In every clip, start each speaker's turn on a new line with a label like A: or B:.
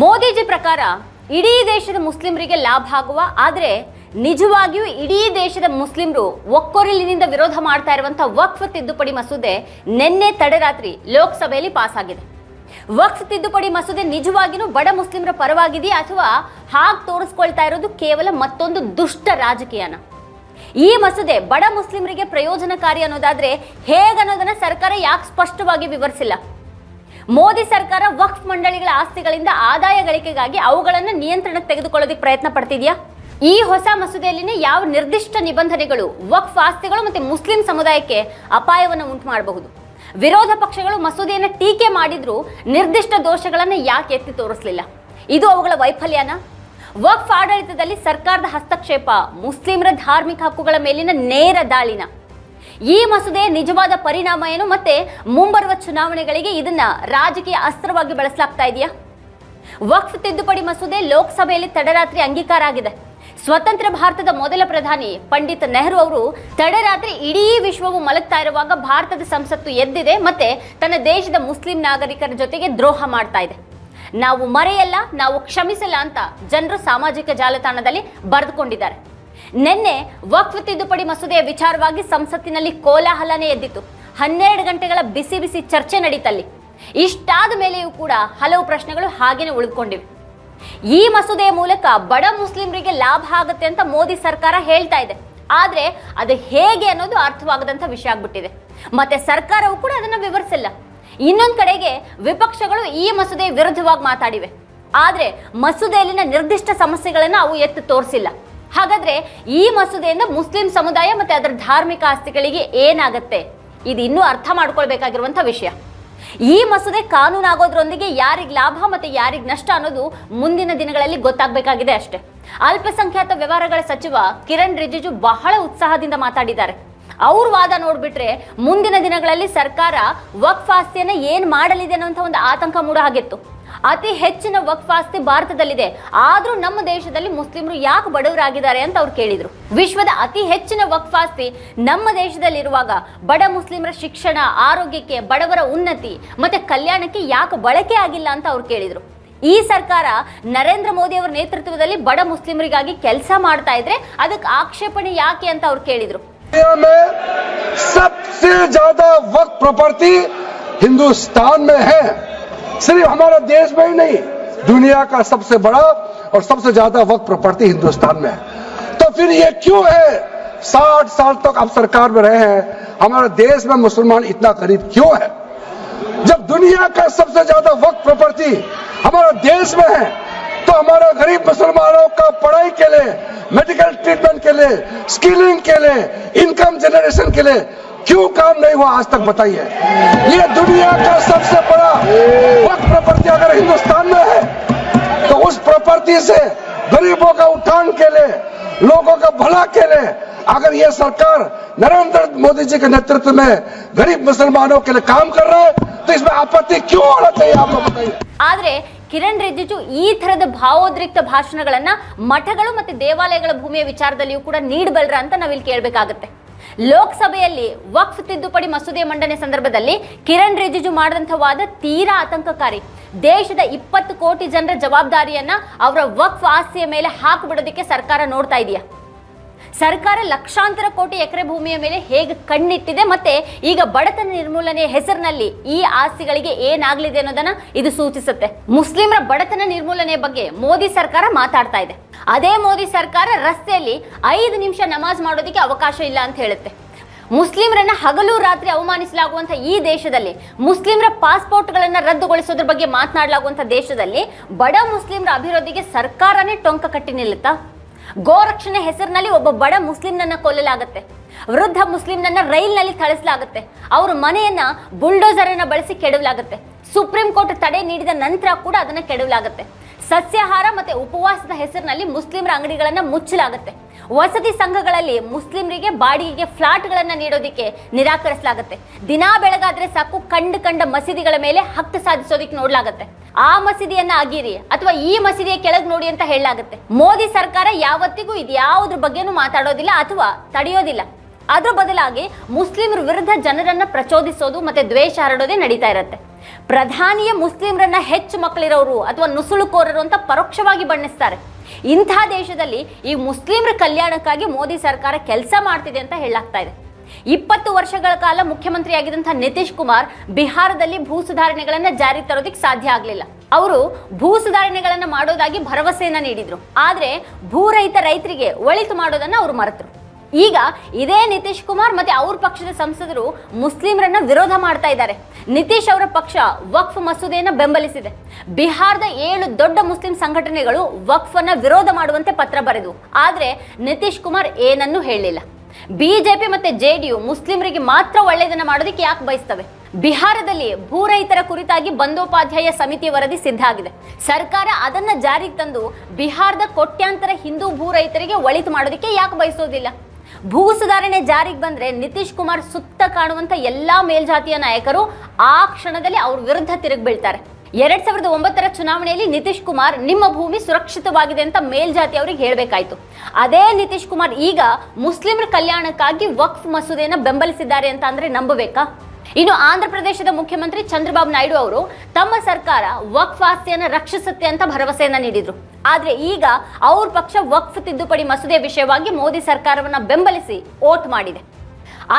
A: ಮೋದಿಜಿ ಪ್ರಕಾರ ಇಡೀ ದೇಶದ ಮುಸ್ಲಿಮರಿಗೆ ಲಾಭ ಆಗುವ, ಆದರೆ ನಿಜವಾಗಿಯೂ ಇಡೀ ದೇಶದ ಮುಸ್ಲಿಮರು ಒಕ್ಕೊರಲಿನಿಂದ ವಿರೋಧ ಮಾಡ್ತಾ ಇರುವಂಥ ವಕ್ಫ್ ತಿದ್ದುಪಡಿ ಮಸೂದೆ ನಿನ್ನೆ ತಡರಾತ್ರಿ ಲೋಕಸಭೆಯಲ್ಲಿ ಪಾಸ್ ಆಗಿದೆ. ವಕ್ಫ್ ತಿದ್ದುಪಡಿ ಮಸೂದೆ ನಿಜವಾಗಿಯೂ ಬಡ ಮುಸ್ಲಿಮರ ಪರವಾಗಿದೆಯಾ ಅಥವಾ ಹಾಗೆ ತೋರಿಸ್ಕೊಳ್ತಾ ಇರೋದು ಕೇವಲ ಮತ್ತೊಂದು ದುಷ್ಟ ರಾಜಕೀಯನ? ಈ ಮಸೂದೆ ಬಡ ಮುಸ್ಲಿಮರಿಗೆ ಪ್ರಯೋಜನಕಾರಿ ಅನ್ನೋದಾದ್ರೆ ಹೇಗನ್ನೋದನ್ನ ಸರ್ಕಾರ ಯಾಕೆ ಸ್ಪಷ್ಟವಾಗಿ ವಿವರಿಸಿಲ್ಲ? ಮೋದಿ ಸರ್ಕಾರ ವಕ್ಫ್ ಮಂಡಳಿಗಳ ಆಸ್ತಿಗಳಿಂದ ಆದಾಯ ಗಳಿಕೆಗಾಗಿ ಅವುಗಳನ್ನು ನಿಯಂತ್ರಣಕ್ಕೆ ತೆಗೆದುಕೊಳ್ಳೋದಕ್ಕೆ ಪ್ರಯತ್ನ ಪಡ್ತಿದೆಯಾ? ಈ ಹೊಸ ಮಸೂದೆಯಲ್ಲಿನ ಯಾವ ನಿರ್ದಿಷ್ಟ ನಿಬಂಧನೆಗಳು, ವಕ್ಫ್ ಆಸ್ತಿಗಳು ಮತ್ತು ಮುಸ್ಲಿಂ ಸಮುದಾಯಕ್ಕೆ ಅಪಾಯವನ್ನು ಉಂಟು ಮಾಡಬಹುದು ವಿರೋಧ ಪಕ್ಷಗಳು ಮಸೂದೆಯನ್ನು ಟೀಕೆ ಮಾಡಿದ್ರೂ ನಿರ್ದಿಷ್ಟ ದೋಷಗಳನ್ನು ಯಾಕೆ ಎತ್ತಿ ತೋರಿಸಲಿಲ್ಲ? ಇದು ಅವುಗಳ ವೈಫಲ್ಯನ? ವಕ್ಫ್ ಆಡಳಿತದಲ್ಲಿ ಸರ್ಕಾರದ ಹಸ್ತಕ್ಷೇಪ ಮುಸ್ಲಿಮರ ಧಾರ್ಮಿಕ ಹಕ್ಕುಗಳ ಮೇಲಿನ ನೇರ ದಾಳಿನ? ಈ ಮಸೂದೆ ನಿಜವಾದ ಪರಿಣಾಮ ಏನು ಮತ್ತೆ ಮುಂಬರುವ ಚುನಾವಣೆಗಳಿಗೆ ಇದನ್ನ ರಾಜಕೀಯ ಅಸ್ತ್ರವಾಗಿ ಬಳಸಲಾಗ್ತಾ ಇದೆಯಾ? ವಕ್ಫ್ ತಿದ್ದುಪಡಿ ಮಸೂದೆ ಲೋಕಸಭೆಯಲ್ಲಿ ತಡರಾತ್ರಿ ಅಂಗೀಕಾರ ಆಗಿದೆ. ಸ್ವತಂತ್ರ ಭಾರತದ ಮೊದಲ ಪ್ರಧಾನಿ ಪಂಡಿತ್ ನೆಹರು ಅವರು ತಡರಾತ್ರಿ ಇಡೀ ವಿಶ್ವವು ಮಲಗ್ತಾ ಇರುವಾಗ ಭಾರತದ ಸಂಸತ್ತು ಎದ್ದಿದೆ ಮತ್ತೆ ತನ್ನ ದೇಶದ ಮುಸ್ಲಿಂ ನಾಗರಿಕರ ಜೊತೆಗೆ ದ್ರೋಹ ಮಾಡ್ತಾ ಇದೆ. ನಾವು ಮರೆಯಲ್ಲ, ನಾವು ಕ್ಷಮಿಸಲ್ಲ ಅಂತ ಜನರು ಸಾಮಾಜಿಕ ಜಾಲತಾಣದಲ್ಲಿ ಬರೆದುಕೊಂಡಿದ್ದಾರೆ. ನಿನ್ನೆ ವಕ್ಫ್ ತಿದ್ದುಪಡಿ ಮಸೂದೆಯ ವಿಚಾರವಾಗಿ ಸಂಸತ್ತಿನಲ್ಲಿ ಕೋಲಾಹಲನೇ ಎದ್ದಿತ್ತು ಹನ್ನೆರಡು ಗಂಟೆಗಳ ಬಿಸಿ ಬಿಸಿ ಚರ್ಚೆ ನಡೀತಲ್ಲಿ. ಇಷ್ಟಾದ ಮೇಲೆಯೂ ಕೂಡ ಹಲವು ಪ್ರಶ್ನೆಗಳು ಹಾಗೇನೆ ಉಳ್ಕೊಂಡಿವೆ ಈ ಮಸೂದೆಯ ಮೂಲಕ ಬಡ ಮುಸ್ಲಿಮರಿಗೆ ಲಾಭ ಆಗುತ್ತೆ ಅಂತ ಮೋದಿ ಸರ್ಕಾರ ಹೇಳ್ತಾ ಇದೆ. ಆದ್ರೆ ಅದು ಹೇಗೆ ಅನ್ನೋದು ಅರ್ಥವಾಗದಂತ ವಿಷಯ ಆಗ್ಬಿಟ್ಟಿದೆ. ಮತ್ತೆ ಸರ್ಕಾರವು ಕೂಡ ಅದನ್ನ ವಿವರಿಸಿಲ್ಲ. ಇನ್ನೊಂದ್ ಕಡೆಗೆ ವಿಪಕ್ಷಗಳು ಈ ಮಸೂದೆ ವಿರುದ್ಧವಾಗಿ ಮಾತಾಡಿವೆ. ಆದ್ರೆ ಮಸೂದೆಯಲ್ಲಿನ ನಿರ್ದಿಷ್ಟ ಸಮಸ್ಯೆಗಳನ್ನು ಅವು ಎತ್ತು ತೋರಿಸಿಲ್ಲ. ಹಾಗಾದ್ರೆ ಈ ಮಸೂದೆಯಿಂದ ಮುಸ್ಲಿಂ ಸಮುದಾಯ ಮತ್ತೆ ಅದರ ಧಾರ್ಮಿಕ ಆಸ್ತಿಗಳಿಗೆ ಏನಾಗುತ್ತೆ? ಇದು ಇನ್ನೂ ಅರ್ಥ ಮಾಡ್ಕೊಳ್ಬೇಕಾಗಿರುವಂಥ ವಿಷಯ. ಈ ಮಸೂದೆ ಕಾನೂನು ಆಗೋದ್ರೊಂದಿಗೆ ಯಾರಿಗ್ ಲಾಭ ಮತ್ತೆ ಯಾರಿಗ್ ನಷ್ಟ ಅನ್ನೋದು ಮುಂದಿನ ದಿನಗಳಲ್ಲಿ ಗೊತ್ತಾಗಬೇಕಾಗಿದೆ ಅಷ್ಟೇ. ಅಲ್ಪಸಂಖ್ಯಾತ ವ್ಯವಹಾರಗಳ ಸಚಿವ ಕಿರಣ್ ರಿಜಿಜು ಬಹಳ ಉತ್ಸಾಹದಿಂದ ಮಾತಾಡಿದ್ದಾರೆ. ಅವ್ರ ವಾದ ನೋಡ್ಬಿಟ್ರೆ ಮುಂದಿನ ದಿನಗಳಲ್ಲಿ ಸರ್ಕಾರ ವಕ್ಫ್ ಆಸ್ತಿಯನ್ನ ಏನ್ ಮಾಡಲಿದೆ ಅನ್ನೋಂಥ ಒಂದು ಆತಂಕ ಮೂಡ ಹಾಗಿತ್ತು ಅತಿ ಹೆಚ್ಚಿನ ವಕ್ಫ್ ಆಸ್ತಿ ಭಾರತದಲ್ಲಿದೆ ಆದ್ರೂ ನಮ್ಮ ದೇಶದಲ್ಲಿ ಮುಸ್ಲಿಮರು ಯಾಕೆ ಬಡವರಾಗಿದ್ದಾರೆ ಅಂತ ಅವ್ರು ಕೇಳಿದ್ರು ವಿಶ್ವದ ಅತಿ ಹೆಚ್ಚಿನ ವಕ್ಫ್ ಆಸ್ತಿ ನಮ್ಮ ದೇಶದಲ್ಲಿರುವಾಗ ಬಡ ಮುಸ್ಲಿಮರ ಶಿಕ್ಷಣ ಆರೋಗ್ಯಕ್ಕೆ ಬಡವರ ಉನ್ನತಿ ಮತ್ತೆ ಕಲ್ಯಾಣಕ್ಕೆ ಯಾಕೆ ಬಳಕೆ ಆಗಿಲ್ಲ ಅಂತ ಅವ್ರು ಕೇಳಿದ್ರು ಈ ಸರ್ಕಾರ ನರೇಂದ್ರ ಮೋದಿ ಅವರ ನೇತೃತ್ವದಲ್ಲಿ ಬಡ ಮುಸ್ಲಿಮರಿಗಾಗಿ ಕೆಲಸ ಮಾಡ್ತಾ ಇದ್ರೆ ಅದಕ್ಕೆ ಆಕ್ಷೇಪಣೆ ಯಾಕೆ ಅಂತ ಅವ್ರು ಕೇಳಿದ್ರು
B: दुनिया में सबसे ज्यादा वक्त प्रॉपर्टी हिंदुस्तान में है सिर्फ़ हमारे देश में ही नहीं, दुनिया का सबसे बड़ा और सबसे ज़्यादा वक्त प्रॉपर्टी हिंदुस्तान में है। तो फिर ये क्यों है? साठ साल तक आप सरकार में रहे हैं, हमारे देश में मुसलमान इतना गरीब क्यों है? जब दुनिया का सबसे ज़्यादा वक्त प्रॉपर्टी हमारे देश में है तो हमारे गरीब मुसलमानों का पढ़ाई के लिए, मेडिकल ट्रीटमेंट के लिए, स्किलिंग के लिए, इनकम जनरेशन के लिए क्यों काम नहीं हुआ आज तक बताइए ये दुनिया का सबसे बड़ा वक्त प्रॉपर्टी अगर हिंदुस्तान में है तो उस प्रॉपर्टी से गरीबों का उत्थान के लिए लोगों का भला के लिए अगर ये सरकार नरेंद्र मोदी जी के नेतृत्व में गरीब मुसलमानों के लिए काम कर रहा है तो इसमें आपत्ति क्यों होना चाहिए आप लोग बताइए
A: ಆದ್ರೆ ಕಿರಣ್ ರಿಜಿಜು ಈ ತರದ ಭಾವೋದ್ರಿಕ್ತ ಭಾಷಣಗಳನ್ನ ಮಠಗಳು ಮತ್ತೆ ದೇವಾಲಯಗಳ ಭೂಮಿಯ ವಿಚಾರದಲ್ಲಿಯೂ ಕೂಡ ನೀಡಬಲ್ರ ಅಂತ ನಾವಿಲ್ಲಿ ಕೇಳಬೇಕಾಗುತ್ತೆ ಲೋಕಸಭೆಯಲ್ಲಿ ವಕ್ಫ್ ತಿದ್ದುಪಡಿ ಮಸೂದೆ ಮಂಡನೆ ಸಂದರ್ಭದಲ್ಲಿ ಕಿರಣ್ ರಿಜಿಜು ಮಾಡಿದಂಥ ವಾದ ತೀರಾ ಆತಂಕಕಾರಿ. ದೇಶದ ಇಪ್ಪತ್ತು ಕೋಟಿ ಜನರ ಜವಾಬ್ದಾರಿಯನ್ನ ಅವರ ವಕ್ಫ್ ಆಸ್ತಿಯ ಮೇಲೆ ಹಾಕಿಬಿಡೋದಕ್ಕೆ ಸರ್ಕಾರ ನೋಡ್ತಾ ಇದೆಯಾ? ಸರ್ಕಾರ ಲಕ್ಷಾಂತರ ಕೋಟಿ ಎಕರೆ ಭೂಮಿಯ ಮೇಲೆ ಹೇಗೆ ಕಣ್ಣಿಟ್ಟಿದೆ ಮತ್ತೆ ಈಗ ಬಡತನ ನಿರ್ಮೂಲನೆಯ ಹೆಸರಿನಲ್ಲಿ ಈ ಆಸ್ತಿಗಳಿಗೆ ಏನಾಗಲಿದೆ ಅನ್ನೋದನ್ನ ಇದು ಸೂಚಿಸುತ್ತೆ. ಮುಸ್ಲಿಮರ ಬಡತನ ನಿರ್ಮೂಲನೆ ಬಗ್ಗೆ ಮೋದಿ ಸರ್ಕಾರ ಮಾತಾಡ್ತಾ ಇದೆ. ಅದೇ ಮೋದಿ ಸರ್ಕಾರ ರಸ್ತೆಯಲ್ಲಿ ಐದು ನಿಮಿಷ ನಮಾಜ್ ಮಾಡೋದಕ್ಕೆ ಅವಕಾಶ ಇಲ್ಲ ಅಂತ ಹೇಳುತ್ತೆ. ಮುಸ್ಲಿಮರನ್ನ ಹಗಲು ರಾತ್ರಿ ಅವಮಾನಿಸಲಾಗುವಂತ ಈ ದೇಶದಲ್ಲಿ, ಮುಸ್ಲಿಮರ ಪಾಸ್ಪೋರ್ಟ್ಗಳನ್ನ ರದ್ದುಗೊಳಿಸೋದ್ರ ಬಗ್ಗೆ ಮಾತನಾಡಲಾಗುವಂತ ದೇಶದಲ್ಲಿ ಬಡ ಮುಸ್ಲಿಮರ ಅಭಿವೃದ್ಧಿಗೆ ಸರ್ಕಾರನೇ ಟೊಂಕ ಕಟ್ಟಿ ನಿಲ್ಲುತ್ತಾ? ಗೋರಕ್ಷಣೆ ಹೆಸರಿನಲ್ಲಿ ಒಬ್ಬ ಬಡ ಮುಸ್ಲಿಂನನ್ನ ಕೊಲ್ಲಲಾಗುತ್ತೆ. ವೃದ್ಧ ಮುಸ್ಲಿಂನನ್ನ ರೈಲ್ನಲ್ಲಿ ಥಳಿಸಲಾಗುತ್ತೆ. ಅವ್ರ ಮನೆಯನ್ನ ಬುಲ್ಡೋಸರ್ ಅನ್ನ ಬಳಸಿ ಕೆಡವಲಾಗುತ್ತೆ. ಸುಪ್ರೀಂ ಕೋರ್ಟ್ ತಡೆ ನೀಡಿದ ನಂತರ ಕೂಡ ಅದನ್ನ ಕೆಡವಲಾಗುತ್ತೆ. ಸಸ್ಯಾಹಾರ ಮತ್ತೆ ಉಪವಾಸದ ಹೆಸರಿನಲ್ಲಿ ಮುಸ್ಲಿಮರ ಅಂಗಡಿಗಳನ್ನು ಮುಚ್ಚಲಾಗುತ್ತೆ. ವಸತಿ ಸಂಘಗಳಲ್ಲಿ ಮುಸ್ಲಿಮರಿಗೆ ಬಾಡಿಗೆಗೆ ಫ್ಲಾಟ್ಗಳನ್ನು ನೀಡೋದಕ್ಕೆ ನಿರಾಕರಿಸಲಾಗುತ್ತೆ. ದಿನಾ ಬೆಳಗಾದ್ರೆ ಸಾಕು ಕಂಡು ಕಂಡ ಮಸೀದಿಗಳ ಮೇಲೆ ಹಕ್ಕು ಸಾಧಿಸೋದಿಕ್ಕೆ ನೋಡಲಾಗುತ್ತೆ. ಆ ಮಸೀದಿಯನ್ನ ಆಗಿರಿ ಅಥವಾ ಈ ಮಸೀದಿಯ ಕೆಳಗೆ ನೋಡಿ ಅಂತ ಹೇಳಲಾಗುತ್ತೆ. ಮೋದಿ ಸರ್ಕಾರ ಯಾವತ್ತಿಗೂ ಇದ್ಯಾವುದ್ರ ಬಗ್ಗೆನೂ ಮಾತಾಡೋದಿಲ್ಲ ಅಥವಾ ತಡೆಯೋದಿಲ್ಲ. ಅದ್ರ ಬದಲಾಗಿ ಮುಸ್ಲಿಮರ ವಿರುದ್ಧ ಜನರನ್ನ ಪ್ರಚೋದಿಸೋದು ಮತ್ತೆ ದ್ವೇಷ ಹರಡೋದೇ ನಡೀತಾ ಇರುತ್ತೆ. ಪ್ರಧಾನಿಯ ಮುಸ್ಲಿಮರನ್ನ ಹೆಚ್ಚು ಮಕ್ಕಳಿರೋರು ಅಥವಾ ನುಸುಳುಕೋರರು ಅಂತ ಪರೋಕ್ಷವಾಗಿ ಬಣ್ಣಿಸ್ತಾರೆ. ಇಂಥ ದೇಶದಲ್ಲಿ ಈ ಮುಸ್ಲಿಮರ ಕಲ್ಯಾಣಕ್ಕಾಗಿ ಮೋದಿ ಸರ್ಕಾರ ಕೆಲಸ ಮಾಡ್ತಿದೆ ಅಂತ ಹೇಳಲಾಗ್ತಾ ಇದೆ. ಇಪ್ಪತ್ತು ವರ್ಷಗಳ ಕಾಲ ಮುಖ್ಯಮಂತ್ರಿಯಾಗಿದ್ದಂಥ ನಿತೀಶ್ ಕುಮಾರ್ ಬಿಹಾರದಲ್ಲಿ ಭೂ ಸುಧಾರಣೆಗಳನ್ನ ಜಾರಿ ತರೋದಕ್ಕೆ ಸಾಧ್ಯ ಆಗಲಿಲ್ಲ. ಅವರು ಭೂ ಸುಧಾರಣೆಗಳನ್ನ ಮಾಡೋದಾಗಿ ಭರವಸೆಯನ್ನ ನೀಡಿದ್ರು. ಆದ್ರೆ ಭೂ ರೈತರಿಗೆ ಒಳಿತು ಮಾಡೋದನ್ನ ಅವರು ಮರೆತರು. ಈಗ ಇದೇ ನಿತೀಶ್ ಕುಮಾರ್ ಮತ್ತೆ ಅವ್ರ ಪಕ್ಷದ ಸಂಸದರು ಮುಸ್ಲಿಮರನ್ನ ವಿರೋಧ ಮಾಡ್ತಾ ಇದ್ದಾರೆ. ನಿತೀಶ್ ಅವರ ಪಕ್ಷ ವಕ್ಫ್ ಮಸೂದೆಯನ್ನು ಬೆಂಬಲಿಸಿದೆ. ಬಿಹಾರದ ಏಳು ದೊಡ್ಡ ಮುಸ್ಲಿಂ ಸಂಘಟನೆಗಳು ವಕ್ಫ್ ಅನ್ನ ವಿರೋಧ ಮಾಡುವಂತೆ ಪತ್ರ ಬರೆದು. ಆದ್ರೆ ನಿತೀಶ್ ಕುಮಾರ್ ಏನನ್ನೂ ಹೇಳಿಲ್ಲ. ಬಿಜೆಪಿ ಮತ್ತೆ ಜೆಡಿಯು ಮುಸ್ಲಿಮರಿಗೆ ಮಾತ್ರ ಒಳ್ಳೆಯದನ್ನ ಮಾಡೋದಕ್ಕೆ ಯಾಕೆ ಬಯಸ್ತವೆ? ಬಿಹಾರದಲ್ಲಿ ಭೂ ರೈತರ ಕುರಿತಾಗಿ ಬಂದೋಪಾಧ್ಯಾಯ ಸಮಿತಿ ವರದಿ ಸಿದ್ಧ ಆಗಿದೆ. ಸರ್ಕಾರ ಅದನ್ನ ಜಾರಿಗೆ ತಂದು ಬಿಹಾರದ ಕೋಟ್ಯಾಂತರ ಹಿಂದೂ ಭೂ ರೈತರಿಗೆ ಒಳಿತು ಮಾಡೋದಕ್ಕೆ ಯಾಕೆ ಬಯಸೋದಿಲ್ಲ? ಭೂ ಸುಧಾರಣೆ ಜಾರಿಗೆ ಬಂದ್ರೆ ನಿತೀಶ್ ಕುಮಾರ್ ಸುತ್ತ ಕಾಣುವಂತ ಎಲ್ಲಾ ಮೇಲ್ಜಾತಿಯ ನಾಯಕರು ಆ ಕ್ಷಣದಲ್ಲಿ ಅವ್ರ ವಿರುದ್ಧ ತಿರುಗಿ ಬೀಳ್ತಾರೆ. ಎರಡ್ ಸಾವಿರದ ಒಂಬತ್ತರ ಚುನಾವಣೆಯಲ್ಲಿ ನಿತೀಶ್ ಕುಮಾರ್ ನಿಮ್ಮ ಭೂಮಿ ಸುರಕ್ಷಿತವಾಗಿದೆ ಅಂತ ಮೇಲ್ಜಾತಿ ಅವರಿಗೆ ಹೇಳ್ಬೇಕಾಯ್ತು. ಅದೇ ನಿತೀಶ್ ಕುಮಾರ್ ಈಗ ಮುಸ್ಲಿಮರ ಕಲ್ಯಾಣಕ್ಕಾಗಿ ವಕ್ಫ್ ಮಸೂದೆಯನ್ನು ಬೆಂಬಲಿಸಿದ್ದಾರೆ ಅಂತ ಅಂದ್ರೆ ನಂಬಬೇಕಾ? ಇನ್ನು ಆಂಧ್ರ ಪ್ರದೇಶದ ಮುಖ್ಯಮಂತ್ರಿ ಚಂದ್ರಬಾಬು ನಾಯ್ಡು ಅವರು ತಮ್ಮ ಸರ್ಕಾರ ವಕ್ಫ್ ಆಸ್ತಿಯನ್ನು ರಕ್ಷಿಸುತ್ತೆ ಅಂತ ಭರವಸೆಯನ್ನ ನೀಡಿದ್ರು. ಆದ್ರೆ ಈಗ ಅವ್ರ ಪಕ್ಷ ವಕ್ಫ್ ತಿದ್ದುಪಡಿ ಮಸೂದೆ ವಿಷಯವಾಗಿ ಮೋದಿ ಸರ್ಕಾರವನ್ನ ಬೆಂಬಲಿಸಿ ಓಟ್ ಮಾಡಿದೆ.